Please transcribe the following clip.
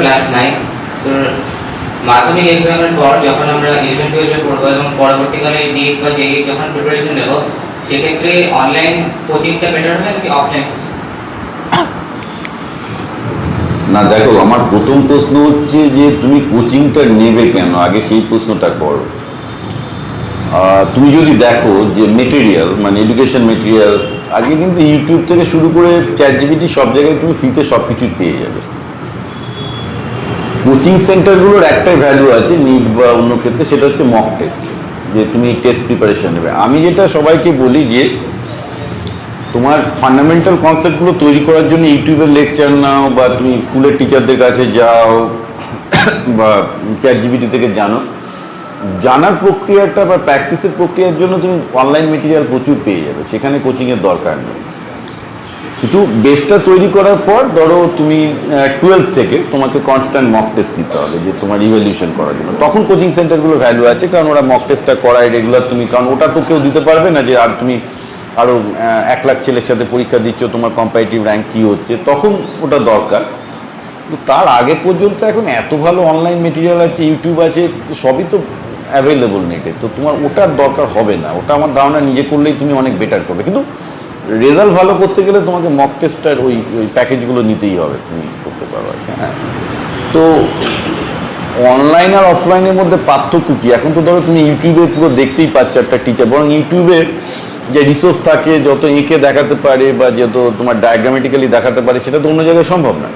Class nine তো মাধ্যমিক এক্সামের পর যখন আমরা ইলেভেন টুয়েলভে পড়ব এবং পরবর্তীকালে নিট বা জেই যখন প্রিপারেশন নেব, সেক্ষেত্রে অনলাইন কোচিংটা বেটার হবে নাকি অফলাইন না, দেখো, আমার প্রথম প্রশ্ন হচ্ছে যে তুমি কোচিংটা নেবে কেন? আগে সেই প্রশ্নটা করো। তুমি যদি দেখো যে মেটেরিয়াল মানে এডুকেশন মেটেরিয়াল আগে কিন্তু ইউটিউব থেকে শুরু করে চ্যাট জিবিটি সব জায়গায় তুমি ফ্রিতে সব কিছুই পেয়ে যাবে। কোচিং সেন্টারগুলোর একটাই ভ্যালু আছে নিট বা অন্য ক্ষেত্রে সেটা হচ্ছে মক টেস্ট যে তুমি টেস্ট প্রিপারেশন নেবে। আমি যেটা সবাইকে বলি যে, তোমার ফান্ডামেন্টাল কনসেপ্টগুলো তৈরি করার জন্য ইউটিউবের লেকচার নাও বা তুমি স্কুলের টিচারদের কাছে যাও বা চ্যাট জিবিটি থেকে জানো। জানার প্রক্রিয়াটা বা প্র্যাকটিসের প্রক্রিয়ার জন্য তুমি অনলাইন মেটেরিয়াল প্রচুর পেয়ে যাবে। সেখানে কোচিংয়ের দরকার নেই। কিন্তু বেসটা তৈরি করার পর ধরো তুমি টুয়েলভ থেকে তোমাকে কনস্ট্যান্ট মক টেস্ট দিতে হবে যে তোমার ইভ্যালিউশন করার জন্য। তখন কোচিং সেন্টারগুলো ভ্যালু আছে, কারণ ওরা মক টেস্টটা করায় রেগুলার তুমি, কারণ ওটা তো কেউ দিতে পারবে না যে আর তুমি আরও এক লাখ ছেলের সাথে পরীক্ষা দিচ্ছ, তোমার কম্পারেটিভ র্যাঙ্ক কী হচ্ছে, তখন ওটা দরকার। তার আগে পর্যন্ত এখন এত ভালো অনলাইন মেটেরিয়াল আছে ইউটিউব আছে সবই তো অ্যাভেলেবল নেটে তো তোমার ওটার দরকার হবে না। ওটা আমার ধারণা নিজে করলেই তুমি অনেক বেটার করবে। কিন্তু রেজাল্ট ভালো করতে গেলে তোমাকে মক টেস্টার ওই ওই প্যাকেজগুলো নিতেই হবে তুমি করতে পারো হ্যাঁ। তো অনলাইন আর অফলাইনের মধ্যে পার্থক্য কি? এখন তো ধরো তুমি ইউটিউবে পুরো দেখতেই পাচ্ছ একটা টিচার বরং ইউটিউবে যে রিসোর্স থাকে যত এঁকে দেখাতে পারে বা যত তোমার ডায়াগ্রামেটিক্যালি দেখাতে পারে সেটা তো অন্য জায়গায় সম্ভব না